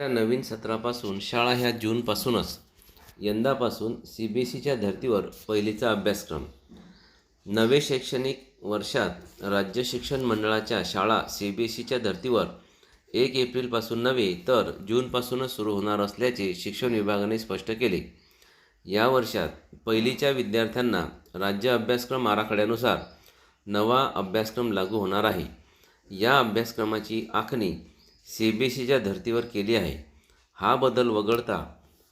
या नवीन सत्रापासून शाळा ह्या जूनपासूनच यंदापासून सी बी एस सीच्या धर्तीवर पहिलीचा अभ्यासक्रम. नवे शैक्षणिक वर्षात राज्य शिक्षण मंडळाच्या शाळा सी बी एस सीच्या धर्तीवर एक एप्रिलपासून नव्हे तर जूनपासूनच सुरू होणार असल्याचे शिक्षण विभागाने स्पष्ट केले. या वर्षात पहिलीच्या विद्यार्थ्यांना राज्य अभ्यासक्रम आराखड्यानुसार नवा अभ्यासक्रम लागू होणार आहे. या अभ्यासक्रमाची आखणी सी बी सीच्या धर्तीवर केली आहे. हा बदल वगळता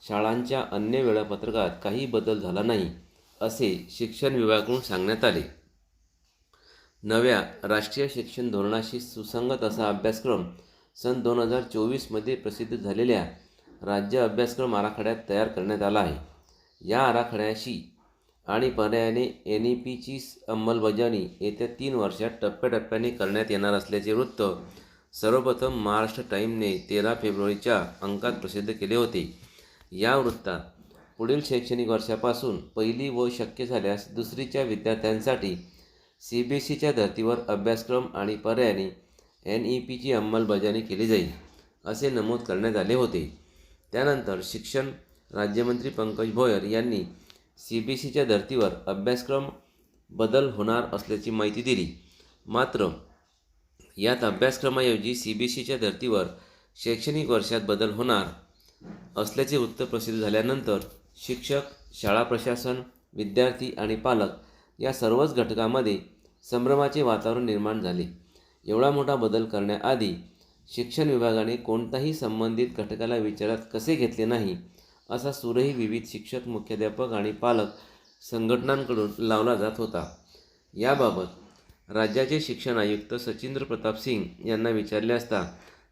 शाळांच्या अन्य वेळापत्रकात काही बदल झाला नाही असे शिक्षण विभागाकडून सांगण्यात आले. नव्या राष्ट्रीय शिक्षण धोरणाशी सुसंगत असा अभ्यासक्रम सन दोन हजार चोवीसमध्ये प्रसिद्ध झालेल्या राज्य अभ्यासक्रम आराखड्यात तयार करण्यात आला आहे. या आराखड्याशी आणि पर्यायाने एन ई पीची अंमलबजावणी येत्या तीन वर्षात टप्प्याटप्प्याने करण्यात येणार असल्याचे वृत्त सर्वप्रथम महाराष्ट्र टाईमने तेरा फेब्रुवारीच्या अंकात प्रसिद्ध केले होते. या वृत्तात पुढील शैक्षणिक वर्षापासून पहिली व शक्य झाल्यास दुसरीच्या विद्यार्थ्यांसाठी सी बी एस सीच्या धर्तीवर अभ्यासक्रम आणि पर्यायाने एन ई पीची अंमलबजावणी केली जाईल असे नमूद करण्यात आले होते. त्यानंतर शिक्षण राज्यमंत्री पंकज भोयर यांनी सी बी एस सीच्या धर्तीवर अभ्यासक्रम बदल होणार असल्याची माहिती दिली. मात्र यात अभ्यासक्रमाऐवजी सी बी एस सीच्या धर्तीवर शैक्षणिक वर्षात बदल होणार असल्याचे वृत्त प्रसिद्ध झाल्यानंतर शिक्षक शाळा प्रशासन विद्यार्थी आणि पालक या सर्वच घटकामध्ये संभ्रमाचे वातावरण निर्माण झाले. एवढा मोठा बदल करण्याआधी शिक्षण विभागाने कोणताही संबंधित घटकाला विचारात कसे घेतले नाही असा सूरही विविध शिक्षक मुख्याध्यापक आणि पालक संघटनांकडून लावला जात होता. याबाबत राज्याचे शिक्षण आयुक्त सचिंद्र प्रताप सिंग यांना विचारले असता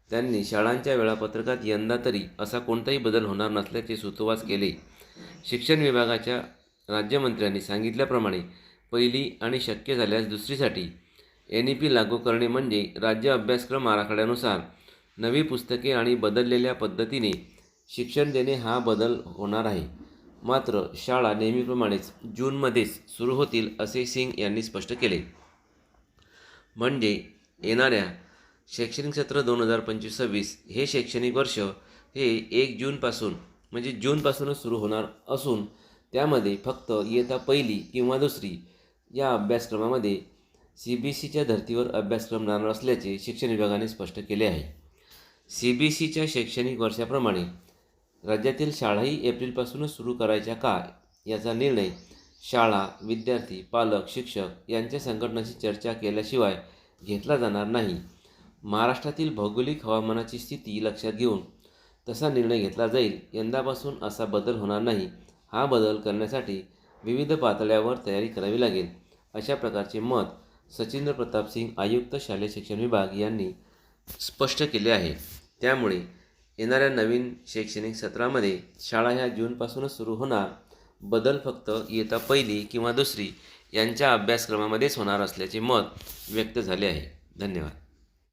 त्यांनी शाळांच्या वेळापत्रकात यंदा तरी असा कोणताही बदल होणार नसल्याचे सुतोवाच केले. शिक्षण विभागाच्या राज्यमंत्र्यांनी सांगितल्याप्रमाणे पहिली आणि शक्य झाल्यास दुसरीसाठी एन ई पी लागू करणे म्हणजे राज्य अभ्यासक्रम आराखड्यानुसार नवी पुस्तके आणि बदललेल्या पद्धतीने शिक्षण देणे हा बदल होणार आहे. मात्र शाळा नेहमीप्रमाणेच जूनमध्येच सुरू होतील असे सिंग यांनी स्पष्ट केले. म्हणजे येणाऱ्या शैक्षणिक सत्र दोन हजार पंचवीस सव्वीस हे शैक्षणिक वर्ष हे एक जूनपासून म्हणजे जूनपासूनच सुरू होणार असून त्यामध्ये फक्त इयत्ता पहिली किंवा दुसरी या अभ्यासक्रमामध्ये सी बी सीच्या धर्तीवर अभ्यासक्रम राहणार असल्याचे शिक्षण विभागाने स्पष्ट केले आहे. सी बी सीच्या शैक्षणिक वर्षाप्रमाणे राज्यातील शाळाही एप्रिलपासूनच सुरू करायच्या का याचा निर्णय शाळा विद्यार्थी पालक शिक्षक यांच्या संघटनाशी चर्चा केल्याशिवाय घेतला जाणार नाही. महाराष्ट्रातील भौगोलिक हवामानाची स्थिती लक्षात घेऊन तसा निर्णय घेतला जाईल यंदापासून असा बदल होणार नाही. हा बदल करण्यासाठी विविध पातळ्यावर तयारी करावी लागेल. अशा प्रकारचे मत सचिंद्र प्रताप सिंग आयुक्त शालेय शिक्षण विभाग यांनी स्पष्ट केले आहे. त्यामुळे येणाऱ्या नवीन शैक्षणिक सत्रामध्ये शाळा ह्या जूनपासूनच सुरू होणार. बदल फक्त इयत्ता पहिली किंवा दुसरी यांच्या अभ्यासक्रमामध्येच होणार असल्याचे मत व्यक्त झाले आहे. धन्यवाद.